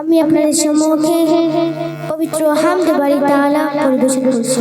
আমি আপনাদের সম্মুখে পবিত্র হামদে বাড়ি তালা পরিবেশন করছি।